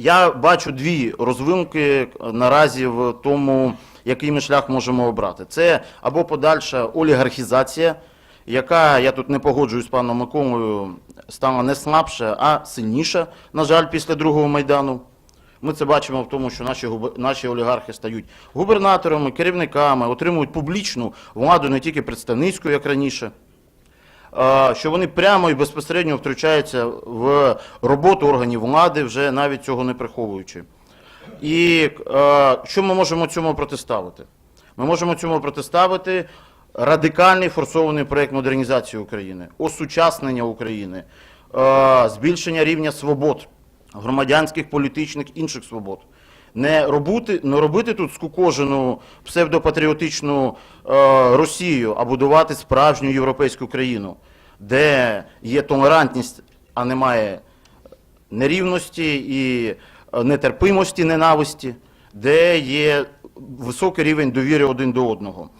Я бачу дві розвилки наразі в тому, який ми шлях можемо обрати. Це або подальша олігархізація, яка, я тут не погоджуюсь з паном Миколою, стала не слабша, а сильніша, на жаль, після другого майдану. Ми це бачимо в тому, що наші, наші олігархи стають губернаторами, керівниками, отримують публічну владу не тільки представницьку, як раніше. Що вони прямо і безпосередньо втручаються в роботу органів влади, вже навіть цього не приховуючи. І що ми можемо цьому протиставити? Ми можемо цьому протиставити радикальний форсований проєкт модернізації України, осучаснення України, збільшення рівня свобод, громадянських, політичних, інших свобод. Не робити, не робити тут скукожену псевдопатріотичну е, Росію, а будувати справжню європейську країну, де є толерантність, а немає нерівності і е, нетерпимості, ненависті, де є високий рівень довіри один до одного.